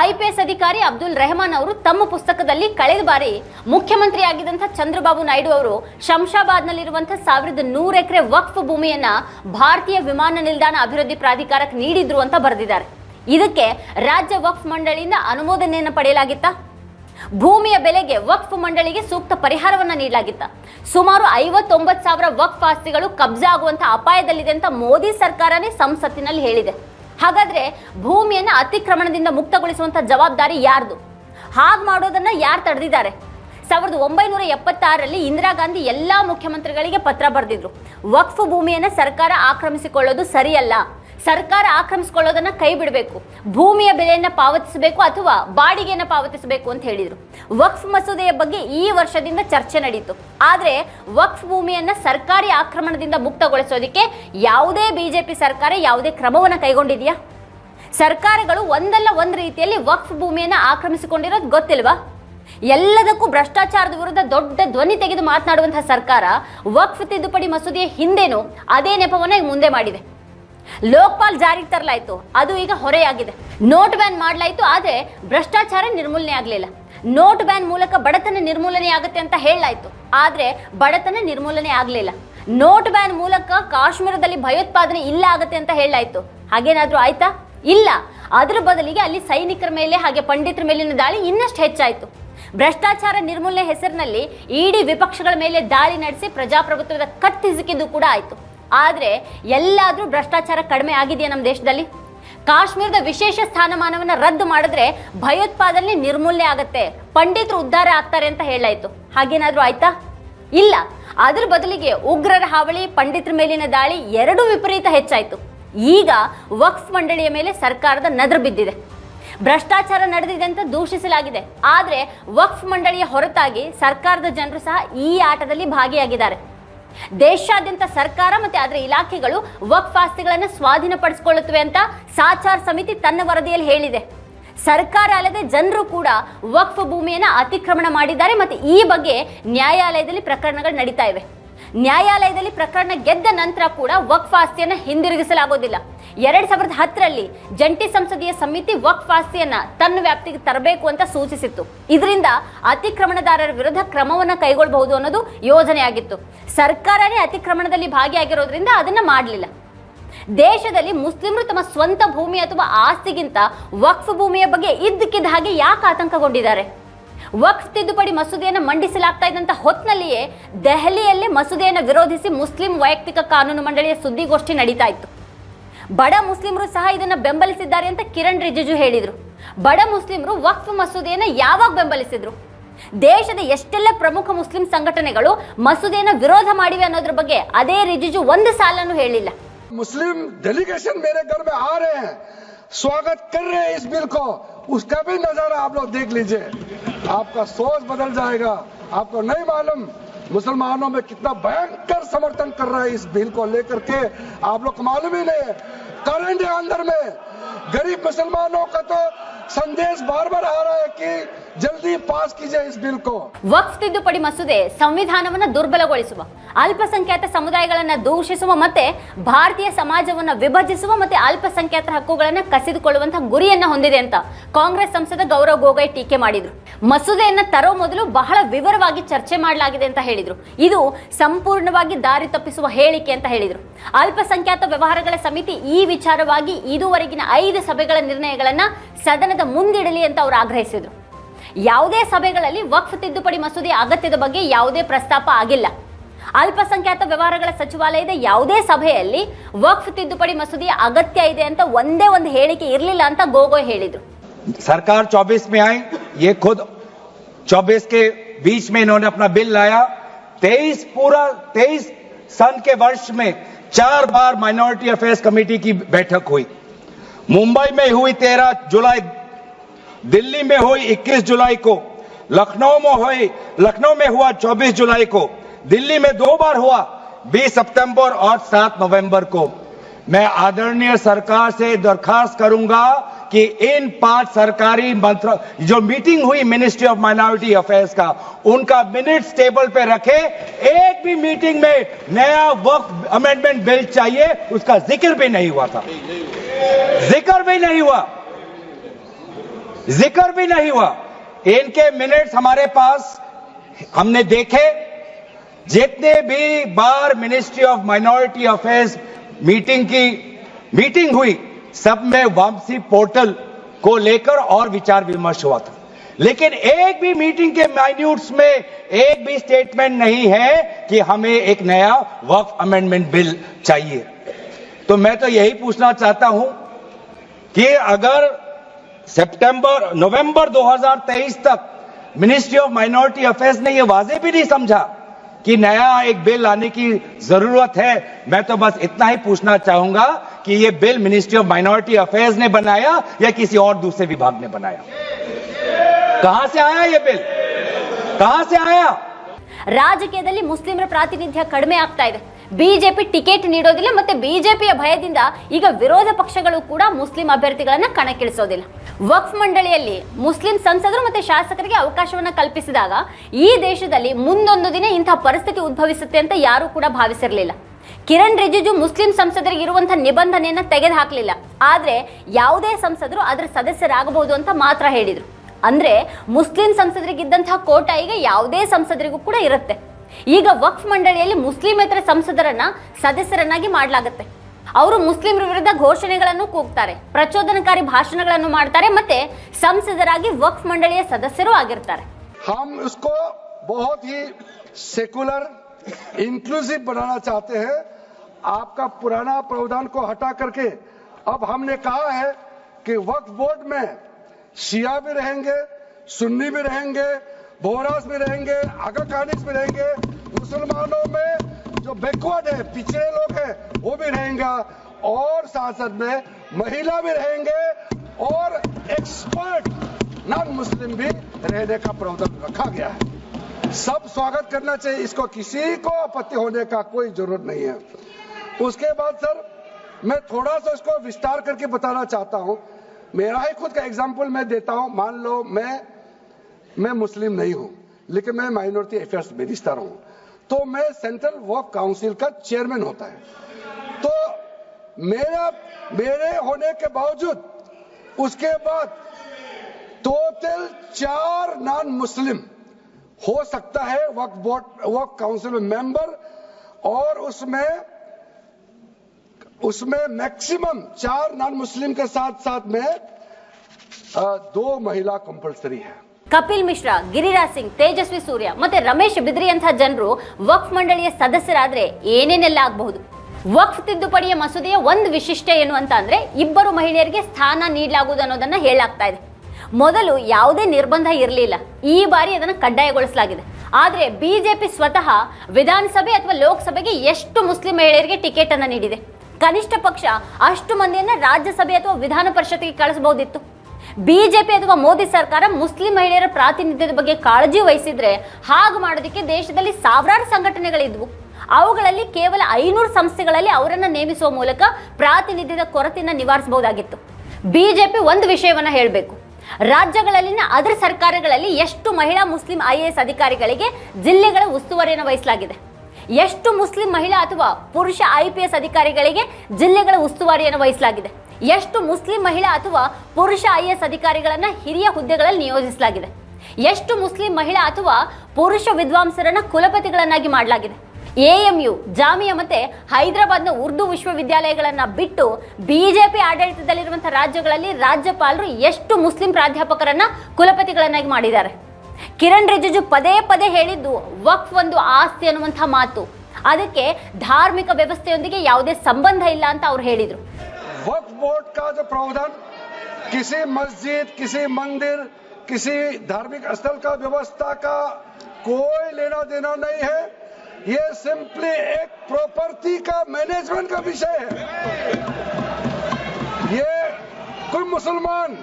A: ಐಪಿಎಸ್ ಅಧಿಕಾರಿ ಅಬ್ದುಲ್ ರೆಹಮಾನ್ ಅವರು ತಮ್ಮ ಪುಸ್ತಕದಲ್ಲಿ ಕಳೆದ ಬಾರಿ ಮುಖ್ಯಮಂತ್ರಿಯಾಗಿದ್ದಂಥ ಚಂದ್ರಬಾಬು ನಾಯ್ಡು ಅವರು ಶಂಶಾಬಾದ್ನಲ್ಲಿರುವಂತಹ ಸಾವಿರದ ನೂರು ಎಕರೆ ವಕ್ಫ್ ಭೂಮಿಯನ್ನ ಭಾರತೀಯ ವಿಮಾನ ನಿಲ್ದಾಣ ಅಭಿವೃದ್ಧಿ ಪ್ರಾಧಿಕಾರಕ್ಕೆ ನೀಡಿದ್ರು ಅಂತ ಬರೆದಿದ್ದಾರೆ. ಇದಕ್ಕೆ ರಾಜ್ಯ ವಕ್ಫ್ ಮಂಡಳಿಯಿಂದ ಅನುಮೋದನೆಯನ್ನು ಪಡೆಯಲಾಗಿತ್ತಾ? ಭೂಮಿಯ ಬೆಲೆಗೆ ವಕ್ಫ್ ಮಂಡಳಿಗೆ ಸೂಕ್ತ ಪರಿಹಾರವನ್ನ ನೀಡಲಾಗಿತ್ತ. ಸುಮಾರು ಐವತ್ತೊಂಬತ್ತು ಸಾವಿರ ವಕ್ಫ್ ಆಸ್ತಿಗಳು ಕಬ್ಜಾ ಆಗುವಂತ ಅಪಾಯದಲ್ಲಿದೆ ಅಂತ ಮೋದಿ ಸರ್ಕಾರನೇ ಸಂಸತ್ತಿನಲ್ಲಿ ಹೇಳಿದೆ. ಹಾಗಾದ್ರೆ ಭೂಮಿಯನ್ನು ಅತಿಕ್ರಮಣದಿಂದ ಮುಕ್ತಗೊಳಿಸುವಂಥ ಜವಾಬ್ದಾರಿ ಯಾರ್ದು? ಹಾಗೆ ಮಾಡೋದನ್ನ ಯಾರು ತಡೆದಿದ್ದಾರೆ? ಸಾವಿರದ ಒಂಬೈನೂರ ಎಪ್ಪತ್ತಾರರಲ್ಲಿ ಇಂದಿರಾ ಗಾಂಧಿ ಎಲ್ಲ ಮುಖ್ಯಮಂತ್ರಿಗಳಿಗೆ ಪತ್ರ ಬರೆದಿದ್ರು. ವಕ್ಫ್ ಭೂಮಿಯನ್ನು ಸರ್ಕಾರ ಆಕ್ರಮಿಸಿಕೊಳ್ಳೋದು ಸರಿಯಲ್ಲ. ಸರ್ಕಾರ ಆಕ್ರಮಿಸಿಕೊಳ್ಳೋದನ್ನ ಕೈ ಬಿಡಬೇಕು. ಭೂಮಿಯ ಬೆಲೆಯನ್ನ ಪಾವತಿಸಬೇಕು ಅಥವಾ ಬಾಡಿಗೆಯನ್ನ ಪಾವತಿಸಬೇಕು ಅಂತ ಹೇಳಿದರು. ವಕ್ಫ್ ಮಸೂದೆಯ ಬಗ್ಗೆ ಈ ವರ್ಷದಿಂದ ಚರ್ಚೆ ನಡೆಯಿತು ಆದರೆ ವಕ್ಫ್ ಭೂಮಿಯನ್ನು ಸರ್ಕಾರಿ ಆಕ್ರಮಣದಿಂದ ಮುಕ್ತಗೊಳಿಸೋದಕ್ಕೆ ಯಾವುದೇ ಬಿಜೆಪಿ ಸರ್ಕಾರ ಯಾವುದೇ ಕ್ರಮವನ್ನ ಕೈಗೊಂಡಿದೆಯಾ? ಸರ್ಕಾರಗಳು ಒಂದಲ್ಲ ಒಂದು ರೀತಿಯಲ್ಲಿ ವಕ್ಫ್ ಭೂಮಿಯನ್ನು ಆಕ್ರಮಿಸಿಕೊಂಡಿರೋದು ಗೊತ್ತಿಲ್ವಾ? ಎಲ್ಲದಕ್ಕೂ ಭ್ರಷ್ಟಾಚಾರದ ವಿರುದ್ಧ ದೊಡ್ಡ ಧ್ವನಿ ತೆಗೆದು ಮಾತನಾಡುವಂತಹ ಸರ್ಕಾರ ವಕ್ಫ್ ತಿದ್ದುಪಡಿ ಮಸೂದೆಯ ಹಿಂದೆನೂ ಅದೇ ನೆಪವನ್ನ ಮುಂದೆ ಮಾಡಿದೆ. ಲೋಕ್ಪಾಲ್ ಜಾರಿಗೆ ತರಲಾಯ್ತು. ಅದು ಈಗ ಹೊರೆಯಾಗಿದೆ. ನೋಟ್ ಬ್ಯಾನ್ ಮಾಡಲಾಯ್ತು, ಆದ್ರೆ ಭ್ರಷ್ಟಾಚಾರ ನಿರ್ಮೂಲನೆ ಆಗಲಿಲ್ಲ. ನೋಟ್ ಬ್ಯಾನ್ ಮೂಲಕ ಬಡತನ ನಿರ್ಮೂಲನೆ ಆಗುತ್ತೆ ಅಂತ ಹೇಳಲಾಯ್ತು, ಆದ್ರೆ ಬಡತನ ನಿರ್ಮೂಲನೆ ಆಗಲಿಲ್ಲ. ನೋಟ್ ಬ್ಯಾನ್ ಮೂಲಕ ಕಾಶ್ಮೀರದಲ್ಲಿ ಭಯೋತ್ಪಾದನೆ ಇಲ್ಲ ಆಗುತ್ತೆ ಅಂತ ಹೇಳಲಾಯ್ತು. ಹಾಗೇನಾದ್ರೂ ಆಯ್ತಾ? ಇಲ್ಲ. ಅದರ ಬದಲಿಗೆ ಅಲ್ಲಿ ಸೈನಿಕರ ಮೇಲೆ ಹಾಗೆ ಪಂಡಿತರ ಮೇಲಿನ ದಾಳಿ ಇನ್ನಷ್ಟು ಹೆಚ್ಚಾಯ್ತು. ಭ್ರಷ್ಟಾಚಾರ ನಿರ್ಮೂಲನೆ ಹೆಸರಿನಲ್ಲಿ ಇಡಿ ವಿಪಕ್ಷಗಳ ಮೇಲೆ ದಾಳಿ ನಡೆಸಿ ಪ್ರಜಾಪ್ರಭುತ್ವದ ಕತ್ತಿಸಿಕಿದ್ದು ಕೂಡ ಆಯ್ತು. ಆದ್ರೆ ಎಲ್ಲಾದರೂ ಭ್ರಷ್ಟಾಚಾರ ಕಡಿಮೆ ಆಗಿದೆಯಾ ನಮ್ಮ ದೇಶದಲ್ಲಿ? ಕಾಶ್ಮೀರದ ವಿಶೇಷ ಸ್ಥಾನಮಾನವನ್ನು ರದ್ದು ಮಾಡಿದ್ರೆ ಭಯೋತ್ಪಾದನೆ ನಿರ್ಮೂಲನೆ ಆಗತ್ತೆ. ಪಂಡಿತರು ಉದ್ಧಾರ ಆಗ್ತಾರೆ ಅಂತ ಹೇಳಾಯಿತು ಹಾಗೇನಾದರೂ ಆಯ್ತಾ? ಇಲ್ಲ. ಅದ್ರ ಬದಲಿಗೆ ಉಗ್ರರ ಹಾವಳಿ, ಪಂಡಿತರ ಮೇಲಿನ ದಾಳಿ ಎರಡೂ ವಿಪರೀತ ಹೆಚ್ಚಾಯಿತು. ಈಗ ವಕ್ಫ್ ಮಂಡಳಿಯ ಮೇಲೆ ಸರ್ಕಾರದ ನದ್ರ ಬಿದ್ದಿದೆ. ಭ್ರಷ್ಟಾಚಾರ ನಡೆದಿದೆ ಅಂತ ದೂಷಿಸಲಾಗಿದೆ. ಆದರೆ ವಕ್ಫ್ ಮಂಡಳಿಯ ಹೊರತಾಗಿ ಸರ್ಕಾರದ ಜನರು ಸಹ ಈ ಆಟದಲ್ಲಿ ಭಾಗಿಯಾಗಿದ್ದಾರೆ. ದೇಶಾದ್ಯಂತ ಸರ್ಕಾರ ಮತ್ತೆ ಅದರ ಇಲಾಖೆಗಳು ವಕ್ಫ್ ಆಸ್ತಿಗಳನ್ನು ಸ್ವಾಧೀನಪಡಿಸಿಕೊಳ್ಳುತ್ತವೆ ಅಂತ ಸಾಚಾರ್ ಸಮಿತಿ ತನ್ನ ವರದಿಯಲ್ಲಿ ಹೇಳಿದೆ. ಸರ್ಕಾರ ಅಲ್ಲದೆ ಜನರು ಕೂಡ ವಕ್ಫ್ ಭೂಮಿಯನ್ನು ಅತಿಕ್ರಮಣ ಮಾಡಿದ್ದಾರೆ ಮತ್ತೆ ಈ ಬಗ್ಗೆ ನ್ಯಾಯಾಲಯದಲ್ಲಿ ಪ್ರಕರಣಗಳು ನಡೀತಾ ಇವೆ. ನ್ಯಾಯಾಲಯದಲ್ಲಿ ಪ್ರಕರಣ ಗೆದ್ದ ನಂತರ ಕೂಡ ವಕ್ಫ್ ಆಸ್ತಿಯನ್ನ ಹಿಂದಿರುಗಿಸಲಾಗೋದಿಲ್ಲ. ಎರಡ್ ಸಾವಿರದ ಹತ್ತರಲ್ಲಿ ಜಂಟಿ ಸಂಸದೀಯ ಸಮಿತಿ ವಕ್ಫ್ ಆಸ್ತಿಯನ್ನ ತನ್ನ ವ್ಯಾಪ್ತಿಗೆ ತರಬೇಕು ಅಂತ ಸೂಚಿಸಿತ್ತು. ಇದರಿಂದ ಅತಿಕ್ರಮಣದಾರರ ವಿರುದ್ಧ ಕ್ರಮವನ್ನ ಕೈಗೊಳ್ಳಬಹುದು ಅನ್ನೋದು ಯೋಜನೆಯಾಗಿತ್ತು. ಸರ್ಕಾರನೇ ಅತಿಕ್ರಮಣದಲ್ಲಿ ಭಾಗಿಯಾಗಿರೋದ್ರಿಂದ ಅದನ್ನ ಮಾಡಲಿಲ್ಲ. ದೇಶದಲ್ಲಿ ಮುಸ್ಲಿಮರು ತಮ್ಮ ಸ್ವಂತ ಭೂಮಿ ಅಥವಾ ಆಸ್ತಿಗಿಂತ ವಕ್ಫ್ ಭೂಮಿಯ ಬಗ್ಗೆ ಇದ್ದಕ್ಕಿದ್ದ ಹಾಗೆ ಯಾಕೆ ಆತಂಕಗೊಂಡಿದ್ದಾರೆ? ವಕ್ಫ್ ತಿದ್ದುಪಡಿ ಮಸೂದೆಯನ್ನು ಮಂಡಿಸಲಾಗ್ತಾ ಇದ್ದಂಥ ಹೊತ್ತಿನಲ್ಲಿಯೇ ದೆಹಲಿಯಲ್ಲೇ ಮಸೂದೆಯನ್ನು ವಿರೋಧಿಸಿ ಮುಸ್ಲಿಂ ವೈಯಕ್ತಿಕ ಕಾನೂನು ಮಂಡಳಿಯ ಸುದ್ದಿಗೋಷ್ಠಿ ನಡೀತಾ ಇತ್ತು. ಬಡ ಮುಸ್ಲಿಮರು ಸಹ ಇದನ್ನು ಬೆಂಬಲಿಸಿದ್ದಾರೆ ಅಂತ ಕಿರಣ್ ರಿಜಿಜು ಹೇಳಿದರು. ಬಡ ಮುಸ್ಲಿಮರು ವಕ್ಫ್ ಮಸೂದೆಯನ್ನು ಯಾವಾಗ ಬೆಂಬಲಿಸಿದರು? ದೇಶದ ಎಷ್ಟೆಲ್ಲ ಪ್ರಮುಖ ಮುಸ್ಲಿಂ ಸಂಘಟನೆಗಳು ಮಸೂದೆಯನ್ನು ವಿರೋಧ ಮಾಡಿವೆ ಅನ್ನೋದ್ರ ಬಗ್ಗೆ ಅದೇ ರಿಜಿಜು ಒಂದು ಸಾಲನ್ನು ಹೇಳಿಲ್ಲ.
B: ಮುಸ್ಲಿಂ ಡೆಲಿಗೇಷನ್ ಬೇರೆ ಗರ್ಭ ಆ ರೇ ಸ್ವಾಗತ ಕರ್ ರೇ ಇಸ್ ಬಿಲ್ ಕೋ. ಉಸ್ಕಾ ಭಿ ನಜಾರಾ, ಆಪ್ ಲೋಗ್ ದೇಖ್ ಲೀಜಿಯೇ. आपका सोच बदल जाएगा। आपको नहीं मालूम मुसलमानों में कितना भयंकर समर्थन कर रहा है इस बिल को लेकर के। आप लोग मालूम ही नहीं कल इंडिया अंदर में गरीब मुसलमानों का तो संदेश बार बार आ रहा है कि ಜಲ್ದಿ ಪಾಸ್
A: ವಕ್ಫ್ ತಿದ್ದುಪಡಿ ಮಸೂದೆ ಸಂವಿಧಾನವನ್ನು ದುರ್ಬಲಗೊಳಿಸುವ, ಅಲ್ಪಸಂಖ್ಯಾತ ಸಮುದಾಯಗಳನ್ನ ದೂಷಿಸುವ ಮತ್ತೆ ಭಾರತೀಯ ಸಮಾಜವನ್ನ ವಿಭಜಿಸುವ ಮತ್ತೆ ಅಲ್ಪಸಂಖ್ಯಾತ ಹಕ್ಕುಗಳನ್ನ ಕಸಿದುಕೊಳ್ಳುವಂತಹ ಗುರಿಯನ್ನ ಹೊಂದಿದೆ ಅಂತ ಕಾಂಗ್ರೆಸ್ ಸಂಸದ ಗೌರವ್ ಗೊಗೊಯ್ ಟೀಕೆ ಮಾಡಿದ್ರು. ಮಸೂದೆಯನ್ನ ತರೋ ಮೊದಲು ಬಹಳ ವಿವರವಾಗಿ ಚರ್ಚೆ ಮಾಡಲಾಗಿದೆ ಅಂತ ಹೇಳಿದ್ರು. ಇದು ಸಂಪೂರ್ಣವಾಗಿ ದಾರಿ ತಪ್ಪಿಸುವ ಹೇಳಿಕೆ ಅಂತ ಹೇಳಿದ್ರು. ಅಲ್ಪಸಂಖ್ಯಾತ ವ್ಯವಹಾರಗಳ ಸಮಿತಿ ಈ ವಿಚಾರವಾಗಿ ಇದುವರೆಗಿನ ಐದು ಸಭೆಗಳ ನಿರ್ಣಯಗಳನ್ನ ಸದನದ ಮುಂದಿಡಲಿ ಅಂತ ಅವರು ಆಗ್ರಹಿಸಿದ್ರು. ಯಾವುದೇ ಸಭೆಗಳಲ್ಲಿ ವಕ್ಫ್ ತಿದ್ದುಪಡಿ ಮಸೂದೆಯ ಅಗತ್ಯದ ಬಗ್ಗೆ ಯಾವುದೇ ಪ್ರಸ್ತಾಪ ಆಗಿಲ್ಲ ಅಲ್ಪಸಂಖ್ಯಾತ ವ್ಯವಹಾರಗಳ ಸಚಿವಾಲಯದ ಯಾವುದೇ ಸಭೆಯಲ್ಲಿ ವಕ್ಫ್ ತಿದ್ದುಪಡಿ ಮಸೂದೆಯ ಅಗತ್ಯ ಇದೆ ಅಂತ ಒಂದೇ ಒಂದು ಹೇಳಿಕೆ ಇರಲಿಲ್ಲ ಅಂತ ಗೋಗೊಯ್ ಹೇಳಿದ್ರು
C: सरकार 24 में आई ये खुद 24 के बीच में इन्होंने अपना बिल लाया 23 पूरा 23 सन के वर्ष में चार बार माइनॉरिटी अफेयर्स कमेटी की बैठक हुई मुंबई में हुई 13 जुलाई दिल्ली में हुई 21 जुलाई को, लखनऊ में हुई, लखनऊ में हुआ 24 जुलाई को, दिल्ली में दो बार हुआ 20 सितंबर और 7 नवंबर को। मैं आदरणीय सरकार से दरखास्त करूँगा कि इन पाँच सरकारी मंत्र, जो मीटिंग हुई मिनिस्ट्री ऑफ़ माइनॉरिटी अफेयर्स का, उनका मिनट्स टेबल पे रखे, एक भी मीटिंग में नया वक्त अमेंडमेंट बिल चाहिए, उसका ज़िक्र भी नहीं हुआ था। ज़िक्र भी नहीं हुआ। ज़िक्र भी नहीं हुआ। इनके मिनट्स हमारे पास हमने देखे। जितने भी बार ministry of minority affairs meeting की मीटिंग हुई, सब में वापसी पोर्टल को लेकर और विचार विमर्श हुआ था। लेकिन एक भी मीटिंग के माइन्यूट्स में एक भी स्टेटमेंट नहीं है कि हमें एक नया वक्फ अमेंडमेंट बिल चाहिए। तो मैं तो यही पूछना चाहता हूँ कि अगर सितंबर नवंबर 2023 तक मिनिस्ट्री ऑफ माइनॉरिटी अफेयर्स ने यह वाजे भी नहीं समझा कि नया एक बिल लाने की जरूरत है मैं तो बस इतना ही पूछना चाहूंगा कि ये bill ministry of minority affairs ने बनाया या किसी और दूसरे विभाग ने बनाया कहां से आया ये बिल कहां से आया
A: ರಾಜಕೀಯದಲ್ಲಿ ಮುಸ್ಲಿಮರ ಪ್ರಾತಿನಿಧ್ಯ ಕಡಿಮೆ ಆಗ್ತಾ ಇದೆ ಬಿಜೆಪಿ ಟಿಕೆಟ್ ನೀಡೋದಿಲ್ಲ ಮತ್ತೆ ಬಿಜೆಪಿಯ ಭಯದಿಂದ ಈಗ ವಿರೋಧ ಪಕ್ಷಗಳು ಕೂಡ ಮುಸ್ಲಿಂ ಅಭ್ಯರ್ಥಿಗಳನ್ನ ಕಣಕ್ಕಿಳಿಸೋದಿಲ್ಲ. ವಕ್ಫ್ ಮಂಡಳಿಯಲ್ಲಿ ಮುಸ್ಲಿಂ ಸಂಸದರು ಮತ್ತೆ ಶಾಸಕರಿಗೆ ಅವಕಾಶವನ್ನ ಕಲ್ಪಿಸಿದಾಗ ಈ ದೇಶದಲ್ಲಿ ಮುಂದೊಂದು ದಿನ ಇಂತಹ ಪರಿಸ್ಥಿತಿ ಉದ್ಭವಿಸುತ್ತೆ ಅಂತ ಯಾರೂ ಕೂಡ ಭಾವಿಸಿರಲಿಲ್ಲ. ಕಿರಣ್ ರಿಜಿಜು ಮುಸ್ಲಿಂ ಸಂಸದರಿಗೆ ಇರುವಂತಹ ನಿಬಂಧನೆಯನ್ನ ತೆಗೆದು ಹಾಕಲಿಲ್ಲ ಆದ್ರೆ ಯಾವುದೇ ಸಂಸದರು ಅದರ ಸದಸ್ಯರಾಗಬಹುದು ಅಂತ ಮಾತ್ರ ಹೇಳಿದ್ರು. ಅಂದ್ರೆ ಮುಸ್ಲಿಂ ಸಂಸದರಿಗಿದ್ದಂತಹ ಕೋಟ ಈಗ ಯಾವುದೇ ಸಂಸದರಿಗೂ ಕೂಡ ಇರುತ್ತೆ. ಈಗ ವಕ್ಫ್ ಮಂಡಳಿಯಲ್ಲಿ ಮುಸ್ಲಿಮೇತರ ಸಂಸದರನ್ನ ಸದಸ್ಯರನ್ನಾಗಿ ಮಾಡಲಾಗುತ್ತೆ ಅವರು ಮುಸ್ಲಿಮರ ವಿರುದ್ಧ ಘೋಷಣೆಗಳನ್ನು ಕೂಗ್ತಾರೆ ಪ್ರಚೋದನಕಾರಿ ಭಾಷಣಗಳನ್ನು ಮಾಡ್ತಾರೆ ಮತ್ತೆ ಸಂಸದರಾಗಿ ವಕ್ಫ್ ಮಂಡಳಿಯ ಸದಸ್ಯರು ಆಗಿರ್ತಾರೆ
B: हम उसको बहुत ही सेकुलर इंक्लूसिव बनाना चाहते हैं आपका पुराना प्रावधान को हटा करके अब हमने कहा है कि वक्फ बोर्ड में शिया भी रहेंगे सुन्नी भी रहेंगे बोहरास भी रहेंगे अगा कानिस भी रहेंगे मुसलमानों में जो बैकवर्ड है, पिछड़े लोग हैं, वो भी रहेंगे और साथ में महिला भी रहेंगे और एक्सपर्ट नॉन मुस्लिम भी रहने का प्रावधान रखा गया है। सब स्वागत करना चाहिए, इसको किसी को आपत्ति होने का कोई ज़रूरत नहीं है। उसके बाद सर, मैं थोड़ा सा इसको विस्तार करके बताना चाहता हूँ। मेरा ही खुद का एग्ज़ाम्पल मैं देता हूँ। मान लो मैं मैं मुस्लिम नहीं हूँ, लेकिन मैं माइनॉरिटी अफेयर्स मिनिस्टर हूँ। तो मैं सेंट्रल वर्क काउंसिल का चेयरमैन होता है। तो मेरा, मेरे होने के बावजूद, उसके बाद टोटल चार नॉन मुस्लिम हो सकता है वक्फ बोर्ड वक्फ काउंसिल में मेंबर, और उसमें उसमें मैक्सिमम चार नॉन मुस्लिम के साथ साथ में दो महिला कंपलसरी है।
A: ಕಪಿಲ್ ಮಿಶ್ರಾ, ಗಿರಿರಾಜ್ ಸಿಂಗ್, ತೇಜಸ್ವಿ ಸೂರ್ಯ ಮತ್ತೆ ರಮೇಶ್ ಬಿದ್ರಿ ಅಂತಹ ಜನರು ವಕ್ಫ್ ಮಂಡಳಿಯ ಸದಸ್ಯರಾದ್ರೆ ಏನೇನೆಲ್ಲ ಆಗಬಹುದು? ವಕ್ಫ್ ತಿದ್ದುಪಡಿಯ ಮಸೂದೆಯ ಒಂದು ವಿಶಿಷ್ಟ ಏನು ಅಂತ ಅಂದ್ರೆ ಇಬ್ಬರು ಮಹಿಳೆಯರಿಗೆ ಸ್ಥಾನ ನೀಡಲಾಗುವುದು ಅನ್ನೋದನ್ನ ಹೇಳಲಾಗ್ತಾ ಇದೆ. ಮೊದಲು ಯಾವುದೇ ನಿರ್ಬಂಧ ಇರಲಿಲ್ಲ. ಈ ಬಾರಿ ಅದನ್ನು ಕಡ್ಡಾಯಗೊಳಿಸಲಾಗಿದೆ. ಆದರೆ ಬಿಜೆಪಿ ಸ್ವತಃ ವಿಧಾನಸಭೆ ಅಥವಾ ಲೋಕಸಭೆಗೆ ಎಷ್ಟು ಮುಸ್ಲಿಂ ಮಹಿಳೆಯರಿಗೆ ಟಿಕೆಟ್ ಅನ್ನು ನೀಡಿದೆ? ಕನಿಷ್ಠ ಪಕ್ಷ ಅಷ್ಟು ಮಂದಿಯನ್ನ ರಾಜ್ಯಸಭೆ ಅಥವಾ ವಿಧಾನ ಪರಿಷತ್ಗೆ ಕಳಿಸಬಹುದಿತ್ತು? ಬಿಜೆಪಿ ಅಥವಾ ಮೋದಿ ಸರ್ಕಾರ ಮುಸ್ಲಿಂ ಮಹಿಳೆಯರ ಪ್ರಾತಿನಿಧ್ಯದ ಬಗ್ಗೆ ಕಾಳಜಿ ವಹಿಸಿದ್ರೆ ಹಾಗೆ ಮಾಡೋದಕ್ಕೆ ದೇಶದಲ್ಲಿ ಸಾವಿರಾರು ಸಂಘಟನೆಗಳಿದ್ವು. ಅವುಗಳಲ್ಲಿ ಕೇವಲ ಐನೂರು ಸಂಸ್ಥೆಗಳಲ್ಲಿ ಅವರನ್ನು ನೇಮಿಸುವ ಮೂಲಕ ಪ್ರಾತಿನಿಧ್ಯದ ಕೊರತೆಯನ್ನು ನಿವಾರಿಸಬಹುದಾಗಿತ್ತು. ಬಿಜೆಪಿ ಒಂದು ವಿಷಯವನ್ನ ಹೇಳಬೇಕು. ರಾಜ್ಯಗಳಲ್ಲಿನ ಅದರ ಸರ್ಕಾರಗಳಲ್ಲಿ ಎಷ್ಟು ಮಹಿಳಾ ಮುಸ್ಲಿಂ ಐ ಎಸ್ ಅಧಿಕಾರಿಗಳಿಗೆ ಜಿಲ್ಲೆಗಳ ಉಸ್ತುವಾರಿಯನ್ನು ವಹಿಸಲಾಗಿದೆ. ಎಷ್ಟು ಮುಸ್ಲಿಂ ಮಹಿಳಾ ಅಥವಾ ಪುರುಷ ಐ ಪಿ ಎಸ್ ಅಧಿಕಾರಿಗಳಿಗೆ ಜಿಲ್ಲೆಗಳ ಉಸ್ತುವಾರಿಯನ್ನು ವಹಿಸಲಾಗಿದೆ. ಎಷ್ಟು ಮುಸ್ಲಿಂ ಮಹಿಳಾ ಅಥವಾ ಪುರುಷ ಐ ಎಸ್ ಅಧಿಕಾರಿಗಳನ್ನ ಹಿರಿಯ ಹುದ್ದೆಗಳಲ್ಲಿ ನಿಯೋಜಿಸಲಾಗಿದೆ? ಎಷ್ಟು ಮುಸ್ಲಿಂ ಮಹಿಳಾ ಅಥವಾ ಪುರುಷ ವಿದ್ವಾಂಸರನ್ನ ಕುಲಪತಿಗಳನ್ನಾಗಿ ಮಾಡಲಾಗಿದೆ? ಎಎಂಯು, ಜಾಮಿಯಾ ಮತ್ತೆ ಹೈದರಾಬಾದ್ನ ಉರ್ದು ವಿಶ್ವವಿದ್ಯಾಲಯಗಳನ್ನ ಬಿಟ್ಟು ಬಿಜೆಪಿ ಆಡಳಿತದಲ್ಲಿರುವಂತಹ ರಾಜ್ಯಗಳಲ್ಲಿ ರಾಜ್ಯಪಾಲರು ಎಷ್ಟು ಮುಸ್ಲಿಂ ಪ್ರಾಧ್ಯಾಪಕರನ್ನ ಕುಲಪತಿಗಳನ್ನಾಗಿ ಮಾಡಿದ್ದಾರೆ? ಕಿರಣ್ ರಿಜಿಜು ಪದೇ ಪದೇ ಹೇಳಿದ್ದು ವಕ್ಫ್ ಒಂದು ಆಸ್ತಿ ಅನ್ನುವಂಥ ಮಾತು. ಅದಕ್ಕೆ ಧಾರ್ಮಿಕ ವ್ಯವಸ್ಥೆಯೊಂದಿಗೆ ಯಾವುದೇ ಸಂಬಂಧ ಇಲ್ಲ ಅಂತ ಅವ್ರು ಹೇಳಿದ್ರು.
B: वक्फ बोर्ड का जो प्रावधान, किसी मस्जिद, किसी मंदिर, किसी धार्मिक स्थल का व्यवस्था का कोई लेना देना नहीं है। ये सिंपली एक प्रॉपर्टी का मैनेजमेंट का विषय है। ये कोई मुसलमान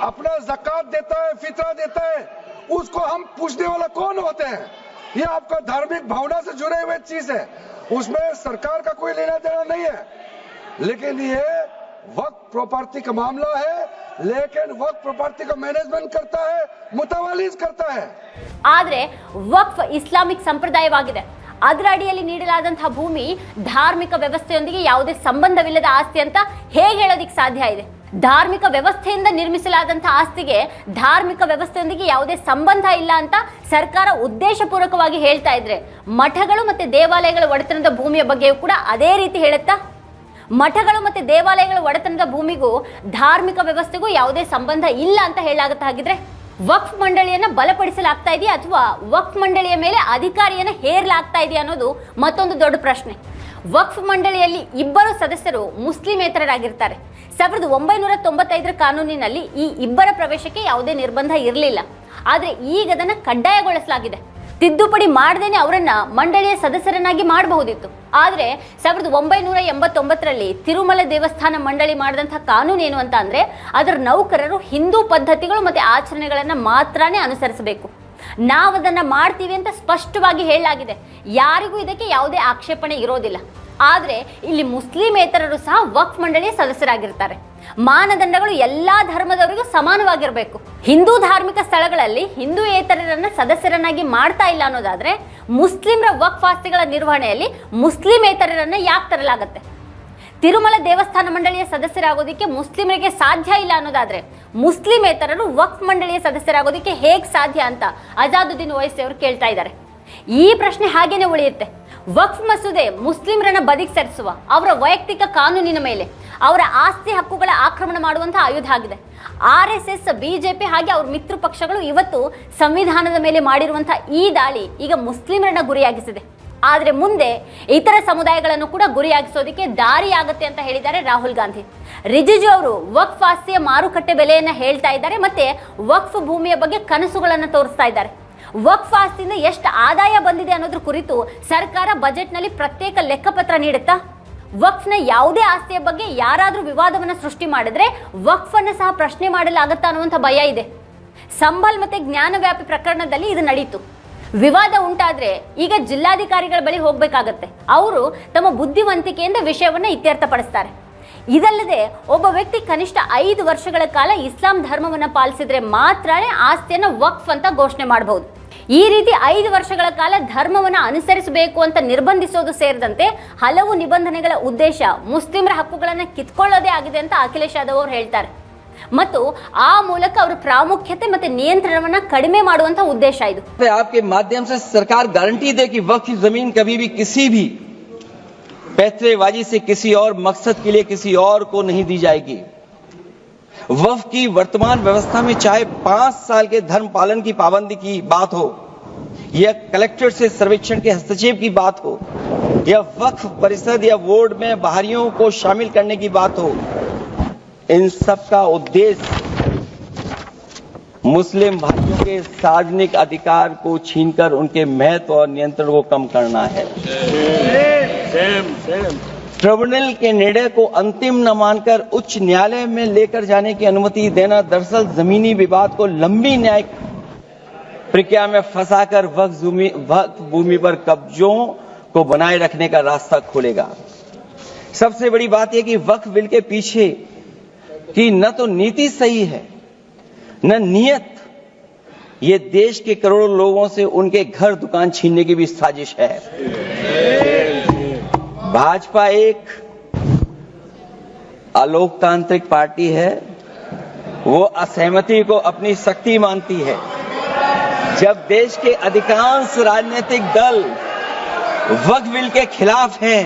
B: अपना जक़ात देता है, फितरा देता है, उसको हम पूछने वाला कौन होते हैं? ये आपका धार्मिक भावना से जुड़े हुए चीज़ है। उसमें सरकार का कोई लेना देना नहीं है। लेकिन ये वक्त प्रॉपर्टी का मामला है लेकिन वक्त प्रॉपर्टी का मैनेजमेंट करता है मुतवालिज करता है
A: ಆದ್ರೆ ವಕ್ಫ್ ಇಸ್ಲಾಮಿಕ್ ಸಂಪ್ರದಾಯವಾಗಿದೆ ಅದರ ಅಡಿಯಲ್ಲಿ ನೀಡಲಾದಂತಹ ಭೂಮಿ ಧಾರ್ಮಿಕ ವ್ಯವಸ್ಥೆಯೊಂದಿಗೆ ಯಾವುದೇ ಸಂಬಂಧವಿಲ್ಲದ ಆಸ್ತಿ ಅಂತ ಹೇಗೆ ಹೇಳೋದಿಕ್ ಸಾಧ್ಯ ಇದೆ ಧಾರ್ಮಿಕ ವ್ಯವಸ್ಥೆಯಿಂದ ನಿರ್ಮಿಸಲಾದಂತಹ ಆಸ್ತಿಗೆ ಧಾರ್ಮಿಕ ವ್ಯವಸ್ಥೆಯೊಂದಿಗೆ ಯಾವುದೇ ಸಂಬಂಧ ಇಲ್ಲ ಅಂತ ಸರ್ಕಾರ ಉದ್ದೇಶಪೂರ್ವಕವಾಗಿ ಹೇಳ್ತಾ ಇದ್ರೆ ಮಠಗಳು ಮತ್ತೆ ದೇವಾಲಯಗಳ ಒಡೆತನದ ಭೂಮಿಯ ಬಗ್ಗೆಯೂ ಕೂಡ ಅದೇ ರೀತಿ ಹೇಳುತ್ತಾ ಮಠಗಳು ಮತ್ತೆ ದೇವಾಲಯಗಳ ಒಡೆತನದ ಭೂಮಿಗೂ ಧಾರ್ಮಿಕ ವ್ಯವಸ್ಥೆಗೂ ಯಾವುದೇ ಸಂಬಂಧ ಇಲ್ಲ ಅಂತ ಹೇಳಲಾಗುತ್ತೆ ಹಾಗಿದ್ರೆ ವಕ್ಫ್ ಮಂಡಳಿಯನ್ನ ಬಲಪಡಿಸಲಾಗ್ತಾ ಇದೆಯಾ ಅಥವಾ ವಕ್ಫ್ ಮಂಡಳಿಯ ಮೇಲೆ ಅಧಿಕಾರಿಯನ್ನ ಹೇರಲಾಗ್ತಾ ಇದೆಯಾ ಅನ್ನೋದು ಮತ್ತೊಂದು ದೊಡ್ಡ ಪ್ರಶ್ನೆ. ವಕ್ಫ್ ಮಂಡಳಿಯಲ್ಲಿ ಇಬ್ಬರು ಸದಸ್ಯರು ಮುಸ್ಲಿಮೇತರರಾಗಿರ್ತಾರೆ ಸಾವಿರದ ಒಂಬೈನೂರ ತೊಂಬತ್ತೈದರ ಕಾನೂನಿನಲ್ಲಿ ಈ ಇಬ್ಬರ ಪ್ರವೇಶಕ್ಕೆ ಯಾವುದೇ ನಿರ್ಬಂಧ ಇರಲಿಲ್ಲ. ಆದರೆ ಈಗ ಅದನ್ನು ಕಡ್ಡಾಯಗೊಳಿಸಲಾಗಿದೆ. ತಿದ್ದುಪಡಿ ಮಾಡದೇನೆ ಅವರನ್ನು ಮಂಡಳಿಯ ಸದಸ್ಯರನ್ನಾಗಿ ಮಾಡಬಹುದಿತ್ತು. ಆದರೆ ಸಾವಿರದ ಒಂಬೈನೂರ ಎಂಬತ್ತೊಂಬತ್ತರಲ್ಲಿ ತಿರುಮಲ ದೇವಸ್ಥಾನ ಮಂಡಳಿ ಮಾಡಿದಂಥ ಕಾನೂನು ಏನು ಅಂತ ಅಂದರೆ ಅದರ ನೌಕರರು ಹಿಂದೂ ಪದ್ಧತಿಗಳು ಮತ್ತೆ ಆಚರಣೆಗಳನ್ನು ಮಾತ್ರನೇ ಅನುಸರಿಸಬೇಕು. ನಾವು ಅದನ್ನು ಮಾಡ್ತೀವಿ ಅಂತ ಸ್ಪಷ್ಟವಾಗಿ ಹೇಳಲಾಗಿದೆ. ಯಾರಿಗೂ ಇದಕ್ಕೆ ಯಾವುದೇ ಆಕ್ಷೇಪಣೆ ಇರೋದಿಲ್ಲ. ಆದರೆ ಇಲ್ಲಿ ಮುಸ್ಲಿಮೇತರರು ಸಹ ವಕ್ಫ್ ಮಂಡಳಿಯ ಸದಸ್ಯರಾಗಿರ್ತಾರೆ. ಮಾನದಂಡಗಳು ಎಲ್ಲಾ ಧರ್ಮದವರಿಗೂ ಸಮಾನವಾಗಿರಬೇಕು. ಹಿಂದೂ ಧಾರ್ಮಿಕ ಸ್ಥಳಗಳಲ್ಲಿ ಹಿಂದೂ ಏತರರನ್ನ ಸದಸ್ಯರನ್ನಾಗಿ ಮಾಡ್ತಾ ಇಲ್ಲ ಅನ್ನೋದಾದ್ರೆ ಮುಸ್ಲಿಮರ ವಕ್ಫ್ ಆಸ್ತಿಗಳ ನಿರ್ವಹಣೆಯಲ್ಲಿ ಮುಸ್ಲಿಮೇತರರನ್ನ ಯಾಕೆ ತರಲಾಗತ್ತೆ? ತಿರುಮಲ ದೇವಸ್ಥಾನ ಮಂಡಳಿಯ ಸದಸ್ಯರಾಗೋದಕ್ಕೆ ಮುಸ್ಲಿಮರಿಗೆ ಸಾಧ್ಯ ಇಲ್ಲ ಅನ್ನೋದಾದ್ರೆ ಮುಸ್ಲಿಮೇತರರು ವಕ್ಫ್ ಮಂಡಳಿಯ ಸದಸ್ಯರಾಗೋದಕ್ಕೆ ಹೇಗೆ ಸಾಧ್ಯ ಅಂತ ಅಜಾದುದ್ದೀನ್ ವಯಸ್ಸಿಯವರು ಕೇಳ್ತಾ ಇದ್ದಾರೆ. ಈ ಪ್ರಶ್ನೆ ಹಾಗೇನೆ ಉಳಿಯುತ್ತೆ. ವಕ್ಫ್ ಮಸೂದೆ ಮುಸ್ಲಿಮರನ್ನ ಬದಿಗೆ ಸರಿಸುವ, ಅವರ ವೈಯಕ್ತಿಕ ಕಾನೂನಿನ ಮೇಲೆ, ಅವರ ಆಸ್ತಿ ಹಕ್ಕುಗಳ ಆಕ್ರಮಣ ಮಾಡುವಂತಹ ಆಯುಧ ಆಗಿದೆ ಆರ್ ಎಸ್ ಎಸ್ ಬಿಜೆಪಿ ಹಾಗೆ ಅವ್ರ ಮಿತ್ರ ಪಕ್ಷಗಳು ಇವತ್ತು ಸಂವಿಧಾನದ ಮೇಲೆ ಮಾಡಿರುವಂತಹ ಈ ದಾಳಿ ಈಗ ಮುಸ್ಲಿಮರನ್ನ ಗುರಿಯಾಗಿಸಿದೆ. ಆದರೆ ಮುಂದೆ ಇತರ ಸಮುದಾಯಗಳನ್ನು ಕೂಡ ಗುರಿಯಾಗಿಸೋದಕ್ಕೆ ದಾರಿಯಾಗುತ್ತೆ ಅಂತ ಹೇಳಿದ್ದಾರೆ ರಾಹುಲ್ ಗಾಂಧಿ. ರಿಜಿಜು ಅವರು ವಕ್ಫ್ ಆಸ್ತಿಯ ಮಾರುಕಟ್ಟೆ ಬೆಲೆಯನ್ನ ಹೇಳ್ತಾ ಇದ್ದಾರೆ, ಮತ್ತೆ ವಕ್ಫ್ ಭೂಮಿಯ ಬಗ್ಗೆ ಕನಸುಗಳನ್ನು ತೋರಿಸ್ತಾ ಇದ್ದಾರೆ. ವಕ್ಫ್ ಆಸ್ತಿಯಿಂದ ಎಷ್ಟು ಆದಾಯ ಬಂದಿದೆ ಅನ್ನೋದ್ರ ಕುರಿತು ಸರ್ಕಾರ ಬಜೆಟ್ನಲ್ಲಿ ಪ್ರತ್ಯೇಕ ಲೆಕ್ಕಪತ್ರ ನೀಡುತ್ತಾ? ವಕ್ಫ್ನ ಯಾವುದೇ ಆಸ್ತಿಯ ಬಗ್ಗೆ ಯಾರಾದರೂ ವಿವಾದವನ್ನು ಸೃಷ್ಟಿ ಮಾಡಿದ್ರೆ ವಕ್ಫ್ ಅನ್ನು ಸಹ ಪ್ರಶ್ನೆ ಮಾಡಲಾಗುತ್ತಾ ಅನ್ನುವಂಥ ಭಯ ಇದೆ. ಸಂಬಲ್ ಮತ್ತೆ ಜ್ಞಾನವ್ಯಾಪಿ ಪ್ರಕರಣದಲ್ಲಿ ಇದು ನಡೀತು. ವಿವಾದ ಉಂಟಾದ್ರೆ ಈಗ ಜಿಲ್ಲಾಧಿಕಾರಿಗಳ ಬಳಿ ಹೋಗಬೇಕಾಗತ್ತೆ. ಅವರು ತಮ್ಮ ಬುದ್ಧಿವಂತಿಕೆಯಿಂದ ವಿಷಯವನ್ನ ಇತ್ಯರ್ಥಪಡಿಸ್ತಾರೆ. ಇದಲ್ಲದೆ ಒಬ್ಬ ವ್ಯಕ್ತಿ ಕನಿಷ್ಠ ಐದು ವರ್ಷಗಳ ಕಾಲ ಇಸ್ಲಾಂ ಧರ್ಮವನ್ನ ಪಾಲಿಸಿದ್ರೆ ಮಾತ್ರನೇ ಆಸ್ತಿಯನ್ನ ವಕ್ಫ್ ಅಂತ ಘೋಷಣೆ ಮಾಡಬಹುದು ಈ ರೀತಿ ಐದು ವರ್ಷಗಳ ಕಾಲ ಧರ್ಮವನ್ನ ಅನುಸರಿಸಬೇಕು ಅಂತ ನಿರ್ಬಂಧಿಸೋದು ಸೇರಿದಂತೆ ಹಲವು ನಿಬಂಧನೆಗಳ ಉದ್ದೇಶ ಮುಸ್ಲಿಮರ ಹಕ್ಕುಗಳನ್ನ ಕಿತ್ಕೊಳ್ಳೋದೇ ಆಗಿದೆ ಅಂತ ಅಖಿಲೇಶ್ ಯಾದವ್ ಅವರು ಹೇಳ್ತಾರೆ ಮತ್ತು ಆ ಮೂಲಕ ಅವರ ಪ್ರಾಮುಖ್ಯತೆ ಮತ್ತೆ ನಿಯಂತ್ರಣವನ್ನ ಕಡಿಮೆ ಮಾಡುವಂತ ಉದ್ದೇಶ ಇದು
D: आपके माध्यम से सरकार गारंटी दे कि वक्त की जमीन कभी भी किसी भी पैतरेबाजी से किसी और मकसद के लिए किसी और को नहीं दी जाएगी वफ की वर्तमान व्यवस्था में चाहे पाँच साल के धर्म पालन की पाबंदी की बात हो, या कलेक्टर से सर्वेक्षण के हस्तक्षेप की बात हो, या वक्फ परिषद या बोर्ड में बाहरियों को शामिल करने की बात हो, इन सब का उद्देश्य मुस्लिम भाइयों के सार्वजनिक अधिकार को छीनकर उनके महत्व और नियंत्रण को कम करना है। ट्रिब्यूनल के निर्णय को अंतिम न मानकर उच्च न्यायालय में लेकर जाने की अनुमति देना दरअसल जमीनी विवाद को लंबी न्यायिक प्रक्रिया में फंसाकर वक्त भूमि पर कब्जों को बनाए रखने का रास्ता खोलेगा। सबसे बड़ी बात यह कि वक्फ बिल के पीछे कि न तो नीति सही है, न नियत। ये देश के करोड़ों लोगों से उनके घर दुकान छीनने की भी साजिश है। भाजपा एक अलोकतांत्रिक पार्टी है वो असहमति को अपनी शक्ति मानती है जब देश के अधिकांश राजनीतिक दल वक्त बिल के खिलाफ हैं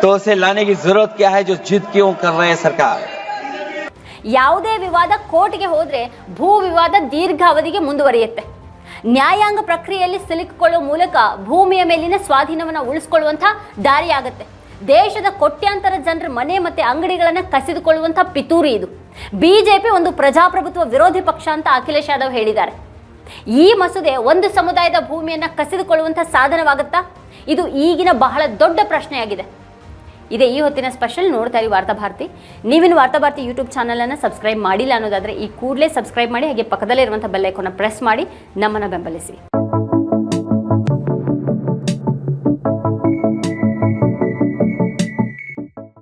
D: तो उसे लाने की जरूरत क्या है जो जिद क्यों कर रहे हैं सरकार
A: ಯಾವುದೇ ವಿವಾದ ಕೋರ್ಟ್ಗೆ ಹೋದ್ರೆ ಭೂ ವಿವಾದ ದೀರ್ಘಾವಧಿಗೆ ಮುಂದುವರಿಯುತ್ತೆ ನ್ಯಾಯಾಂಗ ಪ್ರಕ್ರಿಯೆಯಲ್ಲಿ ಸಿಲುಕಿಕೊಳ್ಳುವ ಮೂಲಕ ಭೂಮಿಯ ಮೇಲಿನ ಸ್ವಾಧೀನವನ್ನು ಉಳಿಸ್ಕೊಳ್ಳುವಂಥ ದಾರಿಯಾಗತ್ತೆ. ದೇಶದ ಕೋಟ್ಯಾಂತರ ಜನರ ಮನೆ ಮತ್ತೆ ಅಂಗಡಿಗಳನ್ನು ಕಸಿದುಕೊಳ್ಳುವಂಥ ಪಿತೂರಿ ಇದು. ಬಿಜೆಪಿ ಒಂದು ಪ್ರಜಾಪ್ರಭುತ್ವ ವಿರೋಧಿ ಪಕ್ಷ ಅಂತ ಅಖಿಲೇಶ್ ಯಾದವ್ ಹೇಳಿದ್ದಾರೆ. ಈ ಮಸೂದೆ ಒಂದು ಸಮುದಾಯದ ಭೂಮಿಯನ್ನು ಕಸಿದುಕೊಳ್ಳುವಂಥ ಸಾಧನವಾಗುತ್ತಾ? ಇದು ಈಗಿನ ಬಹಳ ದೊಡ್ಡ ಪ್ರಶ್ನೆಯಾಗಿದೆ. ಇದೇ ಈ ಹೊತ್ತಿನ ಸ್ಪೆಷಲ್ ನೋಡ್ತಾ ಇರಿ ವಾರ್ತಾಭಾರತಿ ನೀವಿನ ವಾರ್ತಾಭಾರತಿ ಯೂಟ್ಯೂಬ್ ಚಾನಲನ್ನು ಸಬ್ಸ್ಕ್ರೈಬ್ ಮಾಡಿಲ್ಲ ಅನ್ನೋದಾದರೆ ಈ ಕೂಡಲೇ ಸಬ್ಸ್ಕ್ರೈಬ್ ಮಾಡಿ, ಹಾಗೆ ಪಕ್ಕದಲ್ಲೇ ಇರುವಂಥ ಬೆಲ್ ಐಕಾನ್ನ ಪ್ರೆಸ್ ಮಾಡಿ, ನಮ್ಮನ್ನು ಬೆಂಬಲಿಸಿ.